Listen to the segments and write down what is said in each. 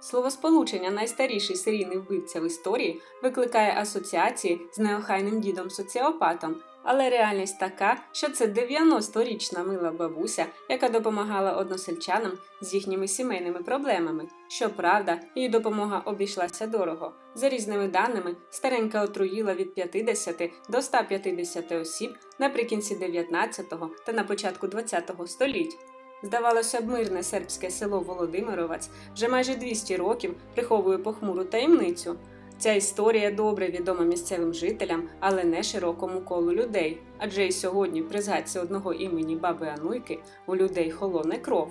Словосполучення найстаріший серійний вбивця в історії викликає асоціації з неохайним дідом соціопатом, але реальність така, що це 90-річна мила бабуся, яка допомагала односельчанам з їхніми сімейними проблемами. Щоправда, її допомога обійшлася дорого. За різними даними, старенька отруїла від 50 до 150 осіб наприкінці 19-го та на початку 20-го століть. Здавалося б, мирне сербське село Володимировець вже майже 200 років приховує похмуру таємницю. Ця історія добре відома місцевим жителям, але не широкому колу людей. Адже і сьогодні, при згадці одного імені баби Ануйки, у людей холоне кров.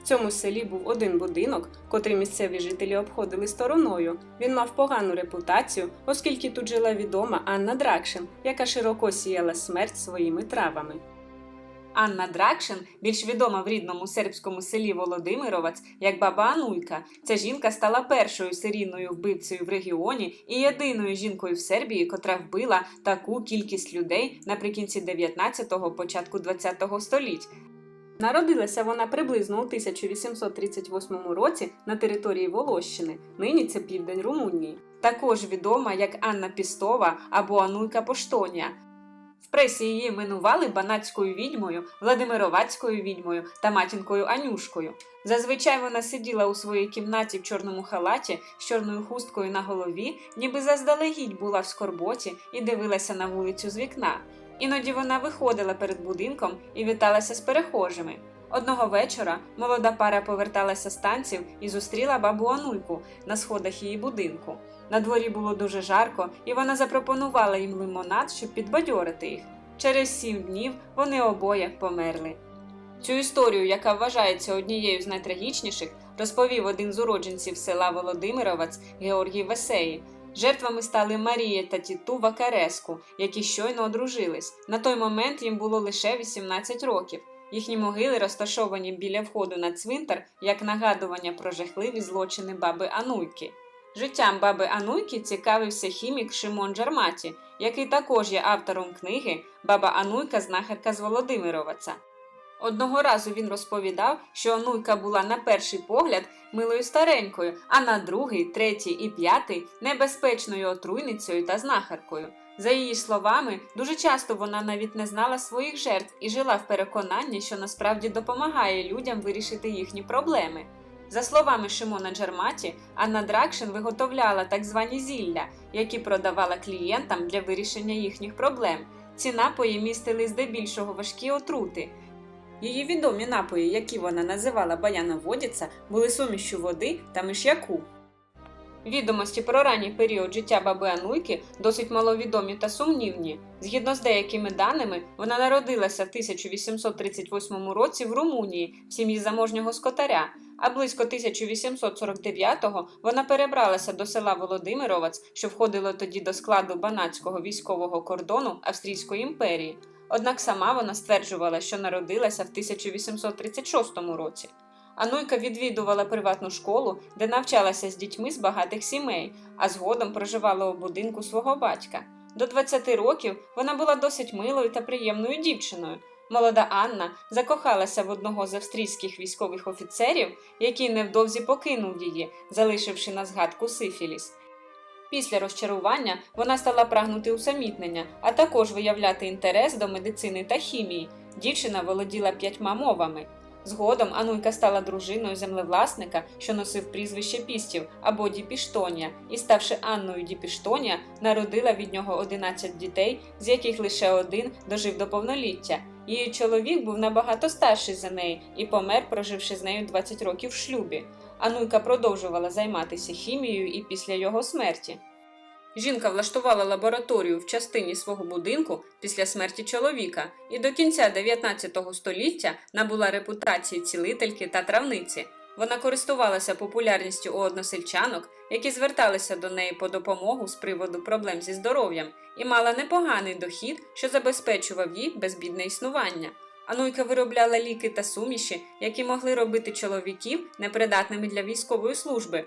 В цьому селі був один будинок, котрий місцеві жителі обходили стороною. Він мав погану репутацію, оскільки тут жила відома Анна Дракшин, яка широко сіяла смерть своїми травами. Анна Дракшин, більш відома в рідному сербському селі Володимировець як баба Ануйка. Ця жінка стала першою серійною вбивцею в регіоні і єдиною жінкою в Сербії, котра вбила таку кількість людей наприкінці 19-го, початку 20-го століть. Народилася вона приблизно у 1838 році на території Волощини. Нині це південь Румунії. Також відома як Анна Пістова або Ануйка Поштонія. В пресі її минували банацькою відьмою, Владимировацькою відьмою та матінкою Анюшкою. Зазвичай вона сиділа у своїй кімнаті в чорному халаті з чорною хусткою на голові, ніби заздалегідь була в скорботі і дивилася на вулицю з вікна. Іноді вона виходила перед будинком і віталася з перехожими. Одного вечора молода пара поверталася з танців і зустріла бабу Анульку на сходах її будинку. На дворі було дуже жарко, і вона запропонувала їм лимонад, щоб підбадьорити їх. Через сім днів вони обоє померли. Цю історію, яка вважається однією з найтрагічніших, розповів один з уродженців села Володимировець Георгій Весеї. Жертвами стали Марія та Тіту Вакареску, які щойно одружились. На той момент їм було лише 18 років. Їхні могили розташовані біля входу на цвинтар як нагадування про жахливі злочини баби Ануйки. Життям баби Ануйки цікавився хімік Шимон Джарматі, який також є автором книги Баба Ануйка знахарка з Володимироваця. Одного разу він розповідав, що Ануйка була на перший погляд милою старенькою, а на другий, третій і п'ятий небезпечною отруйницею та знахаркою. За її словами, дуже часто вона навіть не знала своїх жертв і жила в переконанні, що насправді допомагає людям вирішити їхні проблеми. За словами Шимона Джарматі, Анна Дракшин виготовляла так звані зілля, які продавала клієнтам для вирішення їхніх проблем. Ці напої містили здебільшого важкі отрути. Її відомі напої, які вона називала Баяна баяноводіця, були сумішю води та миш'яку. Відомості про ранній період життя баби Ануйки досить маловідомі та сумнівні. Згідно з деякими даними, вона народилася в 1838 році в Румунії в сім'ї заможнього скотаря, а близько 1849-го вона перебралася до села Володимировець, що входило тоді до складу банатського військового кордону Австрійської імперії. Однак сама вона стверджувала, що народилася в 1836 році. Ануйка відвідувала приватну школу, де навчалася з дітьми з багатих сімей, а згодом проживала у будинку свого батька. До 20 років вона була досить милою та приємною дівчиною. Молода Анна закохалася в одного з австрійських військових офіцерів, який невдовзі покинув її, залишивши на згадку сифіліс. Після розчарування вона стала прагнути усамітнення, а також виявляти інтерес до медицини та хімії. Дівчина володіла п'ятьма мовами. Згодом Ануйка стала дружиною землевласника, що носив прізвище Пістів або Діпіштонія, і, ставши Анною Діпіштонія, народила від нього 11 дітей, з яких лише один дожив до повноліття. Її чоловік був набагато старший за неї і помер, проживши з нею 20 років в шлюбі. Ануйка продовжувала займатися хімією і після його смерті. Жінка влаштувала лабораторію в частині свого будинку після смерті чоловіка і до кінця 19 століття набула репутації цілительки та травниці. Вона користувалася популярністю у односельчанок, які зверталися до неї по допомогу з приводу проблем зі здоров'ям, і мала непоганий дохід, що забезпечував їй безбідне існування. Ануйка виробляла ліки та суміші, які могли робити чоловіків непридатними для військової служби,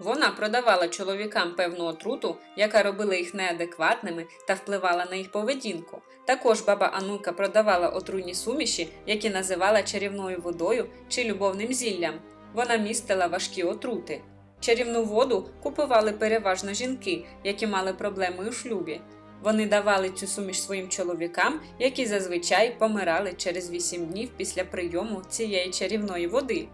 вона продавала чоловікам певну отруту, яка робила їх неадекватними та впливала на їх поведінку. Також баба Анука продавала отруйні суміші, які називала чарівною водою чи любовним зіллям. Вона містила важкі отрути. Чарівну воду купували переважно жінки, які мали проблеми у шлюбі. Вони давали цю суміш своїм чоловікам, які зазвичай помирали через 8 днів після прийому цієї чарівної води.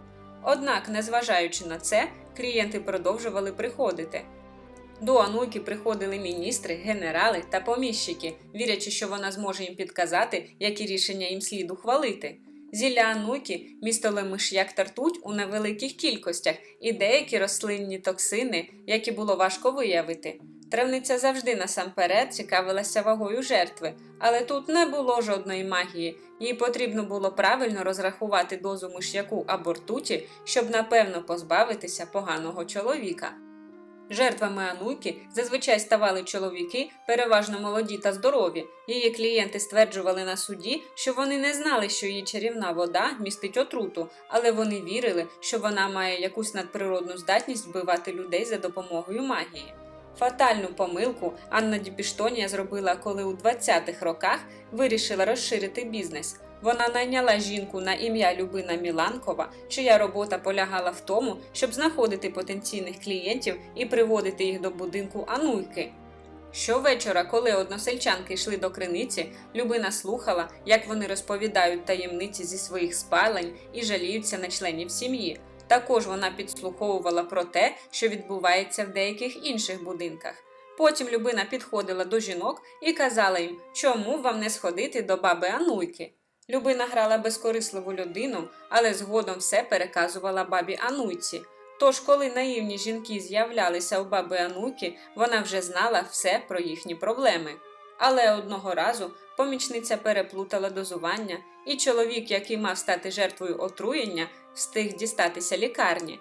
Однак, незважаючи на це, клієнти продовжували приходити. До Ануйки приходили міністри, генерали та поміщики, вірячи, що вона зможе їм підказати, які рішення їм слід ухвалити. Зілля Ануйки містили миш'як та ртуть у невеликих кількостях і деякі рослинні токсини, які було важко виявити. Травниця завжди насамперед цікавилася вагою жертви, але тут не було жодної магії. Їй потрібно було правильно розрахувати дозу миш'яку або ртуті, щоб напевно позбавитися поганого чоловіка. Жертвами Ануйки зазвичай ставали чоловіки, переважно молоді та здорові. Її клієнти стверджували на суді, що вони не знали, що її чарівна вода містить отруту, але вони вірили, що вона має якусь надприродну здатність вбивати людей за допомогою магії. Фатальну помилку Анна Діпіштонія зробила, коли у 20-х роках вирішила розширити бізнес. Вона найняла жінку на ім'я Любина Міланкова, чия робота полягала в тому, щоб знаходити потенційних клієнтів і приводити їх до будинку Ануйки. Щовечора, коли односельчанки йшли до криниці, Любина слухала, як вони розповідають таємниці зі своїх спалень і жаліються на членів сім'ї. Також вона підслуховувала про те, що відбувається в деяких інших будинках. Потім Любина підходила до жінок і казала їм, чому вам не сходити до баби Ануйки. Любина грала безкорисливу людину, але згодом все переказувала бабі Ануйці. Тож, коли наївні жінки з'являлися у баби Ануйки, вона вже знала все про їхні проблеми. Але одного разу помічниця переплутала дозування, і чоловік, який мав стати жертвою отруєння, встиг дістатися лікарні.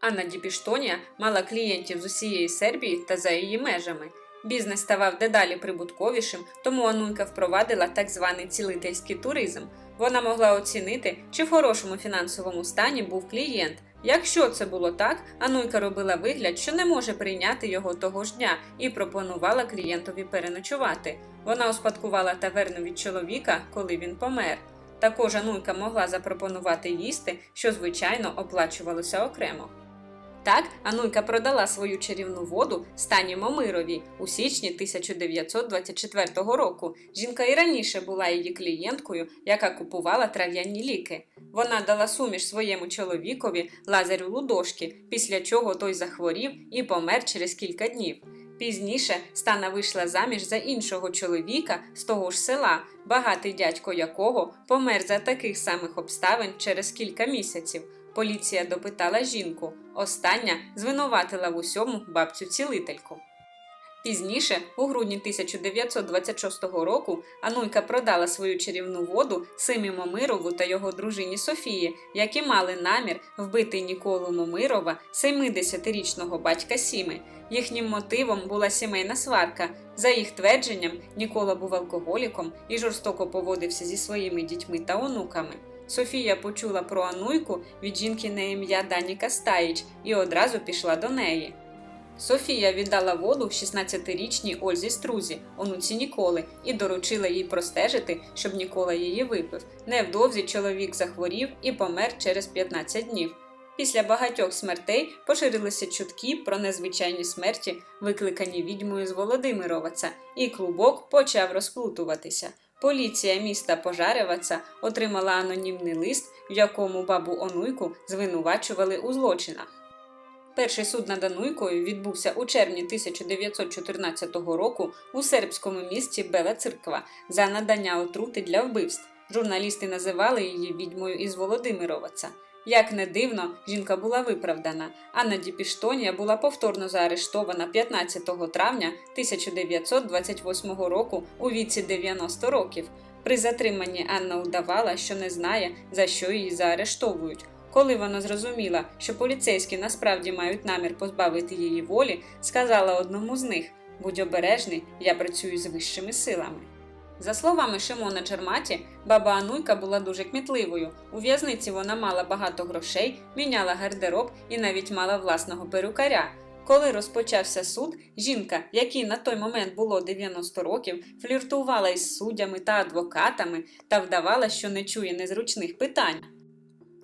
Анна Діпіштонія мала клієнтів з усієї Сербії та за її межами. Бізнес ставав дедалі прибутковішим, тому Ануйка впровадила так званий цілительський туризм. Вона могла оцінити, чи в хорошому фінансовому стані був клієнт. Якщо це було так, Ануйка робила вигляд, що не може прийняти його того ж дня, і пропонувала клієнтові переночувати. Вона успадкувала таверну від чоловіка, коли він помер. Також Ануйка могла запропонувати їсти, що звичайно оплачувалося окремо. Так, Ануйка продала свою чарівну воду Стані Момировій у січні 1924 року. Жінка і раніше була її клієнткою, яка купувала трав'яні ліки. Вона дала суміш своєму чоловікові Лазарю Лудошки, після чого той захворів і помер через кілька днів. Пізніше Стана вийшла заміж за іншого чоловіка з того ж села, багатий дядько якого помер за таких самих обставин через кілька місяців. Поліція допитала жінку. Остання звинуватила в усьому бабцю цілительку. Пізніше, у грудні 1926 року, Ануйка продала свою чарівну воду Симі Момирову та його дружині Софії, які мали намір вбити Ніколу Момирова, 70-річного батька Сіми. Їхнім мотивом була сімейна сварка. За їх твердженням, Нікола був алкоголіком і жорстоко поводився зі своїми дітьми та онуками. Софія почула про Ануйку від жінки на ім'я Дані Кастаїч і одразу пішла до неї. Софія віддала воду 16-річній Ользі Струзі, онуці Ніколи, і доручила їй простежити, щоб Нікола її випив. Невдовзі чоловік захворів і помер через 15 днів. Після багатьох смертей поширилися чутки про незвичайні смерті, викликані відьмою з Володимироваця, і клубок почав розплутуватися. Поліція міста Пожареваца отримала анонімний лист, в якому бабу Онуйку звинувачували у злочинах. Перший суд над Ануйкою відбувся у червні 1914 року у сербському місті Бела Церква за надання отрути для вбивств. Журналісти називали її відьмою із Володимироваця. Як не дивно, жінка була виправдана. Анна Діпіштонія була повторно заарештована 15 травня 1928 року у віці 90 років. При затриманні Анна удавала, що не знає, за що її заарештовують. Коли вона зрозуміла, що поліцейські насправді мають намір позбавити її волі, сказала одному з них: будь обережний, я працюю з вищими силами. За словами Шимона Черматі, баба Ануйка була дуже кмітливою. У в'язниці вона мала багато грошей, міняла гардероб і навіть мала власного перукаря. Коли розпочався суд, жінка, якій на той момент було 90 років, фліртувала із суддями та адвокатами та вдавала, що не чує незручних питань.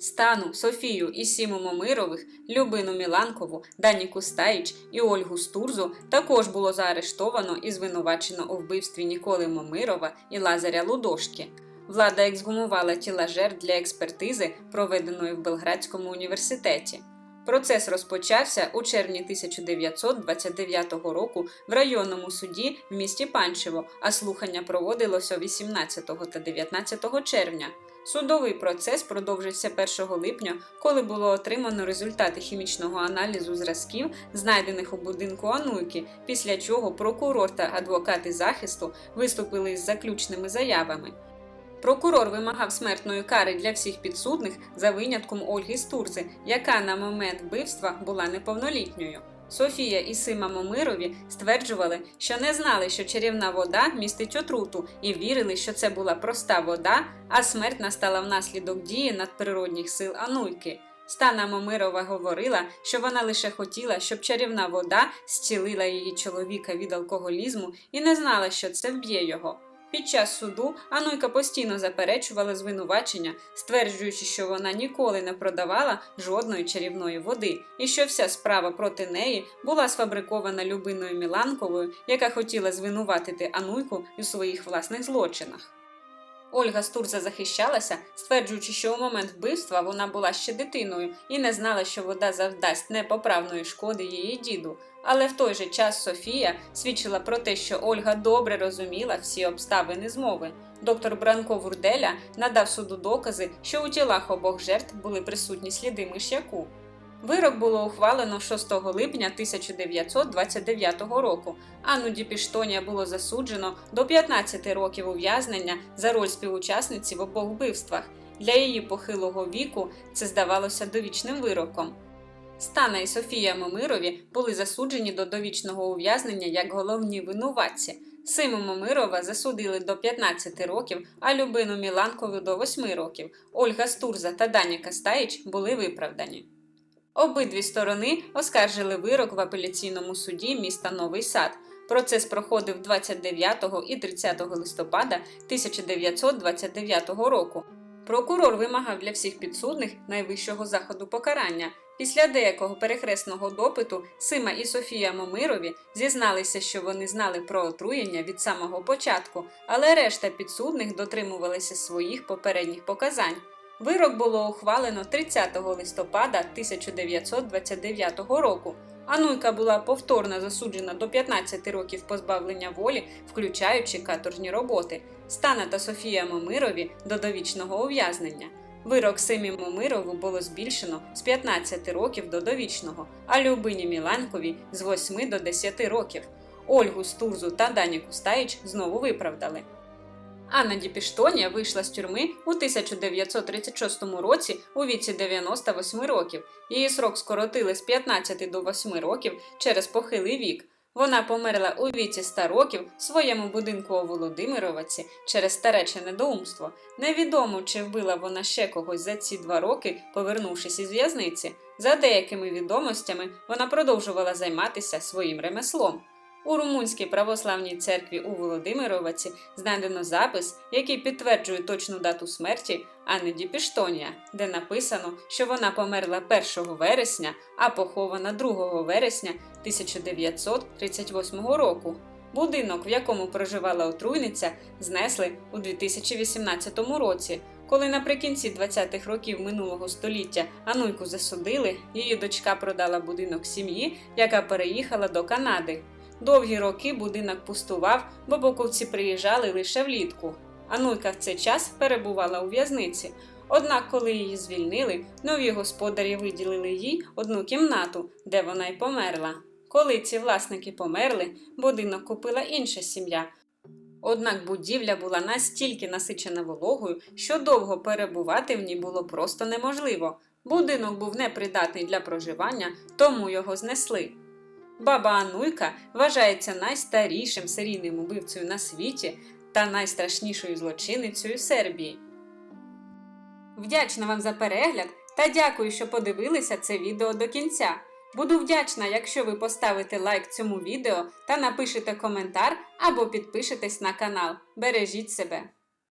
Стану, Софію і Сіму Момирових, Любину Міланкову, Дані Кустаїч і Ольгу Стурзу також було заарештовано і звинувачено у вбивстві Ніколи Момирова і Лазаря Лудошки. Влада ексгумувала тіла жертв для експертизи, проведеної в Белградському університеті. Процес розпочався у червні 1929 року в районному суді в місті Панчево, а слухання проводилося 18 та 19 червня. Судовий процес продовжився 1 липня, коли було отримано результати хімічного аналізу зразків, знайдених у будинку Ануйки, після чого прокурор та адвокати захисту виступили з заключними заявами. Прокурор вимагав смертної кари для всіх підсудних за винятком Ольги Стурзи, яка на момент вбивства була неповнолітньою. Софія і Сима Момирові стверджували, що не знали, що чарівна вода містить отруту, і вірили, що це була проста вода, а смерть настала внаслідок дії надприродних сил Ануйки. Стана Момирова говорила, що вона лише хотіла, щоб чарівна вода зцілила її чоловіка від алкоголізму і не знала, що це вб'є його. Під час суду Ануйка постійно заперечувала звинувачення, стверджуючи, що вона ніколи не продавала жодної чарівної води, і що вся справа проти неї була сфабрикована Любиною Міланковою, яка хотіла звинуватити Ануйку у своїх власних злочинах. Ольга Стурза захищалася, стверджуючи, що у момент вбивства вона була ще дитиною і не знала, що вода завдасть непоправної шкоди її діду. Але в той же час Софія свідчила про те, що Ольга добре розуміла всі обставини змови. Доктор Бранко Вурделя надав суду докази, що у тілах обох жертв були присутні сліди миш'яку. Вирок було ухвалено 6 липня 1929 року. Анну Діпіштонія було засуджено до 15 років ув'язнення за роль співучасниці в обох вбивствах. Для її похилого віку це здавалося довічним вироком. Стана і Софія Момирові були засуджені до довічного ув'язнення як головні винуватці. Симу Момирова засудили до 15 років, а Любину Міланкову до 8 років. Ольга Стурза та Даня Кастаїч були виправдані. Обидві сторони оскаржили вирок в апеляційному суді міста Новий Сад. Процес проходив 29 і 30 листопада 1929 року. Прокурор вимагав для всіх підсудних найвищого заходу покарання. Після деякого перехресного допиту Сима і Софія Момирові зізналися, що вони знали про отруєння від самого початку, але решта підсудних дотримувалися своїх попередніх показань. Вирок було ухвалено 30 листопада 1929 року. Ануйка була повторно засуджена до 15 років позбавлення волі, включаючи каторжні роботи. Стана та Софія Момирові до довічного ув'язнення. Вирок Симі Момирову було збільшено з 15 років до довічного, а Любині Міланкові з 8 до 10 років. Ольгу Стурзу та Дані Кустаїч знову виправдали. Анна Діпіштонія вийшла з тюрми у 1936 році у віці 98 років. Її срок скоротили з 15 до 8 років через похилий вік. Вона померла у віці 100 років в своєму будинку у Володимироваці через старече недоумство. Невідомо, чи вбила вона ще когось за ці два роки, повернувшись із в'язниці. За деякими відомостями вона продовжувала займатися своїм ремеслом. У Румунській православній церкві у Володимироваці знайдено запис, який підтверджує точну дату смерті Анни Діпіштонія, де написано, що вона померла 1 вересня, а похована 2 вересня 1938 року. Будинок, в якому проживала отруйниця, знесли у 2018 році. Коли наприкінці 20-х років минулого століття Ануйку засудили, її дочка продала будинок сім'ї, яка переїхала до Канади. Довгі роки будинок пустував, бо боковці приїжджали лише влітку. Ануйка в цей час перебувала у в'язниці. Однак, коли її звільнили, нові господарі виділили їй одну кімнату, де вона й померла. Коли ці власники померли, будинок купила інша сім'я. Однак будівля була настільки насичена вологою, що довго перебувати в ній було просто неможливо. Будинок був непридатний для проживання, тому його знесли. Баба Ануйка вважається найстарішим серійним убивцею на світі та найстрашнішою злочинницею Сербії. Вдячна вам за перегляд та дякую, що подивилися це відео до кінця. Буду вдячна, якщо ви поставите лайк цьому відео та напишете коментар або підпишетесь на канал. Бережіть себе!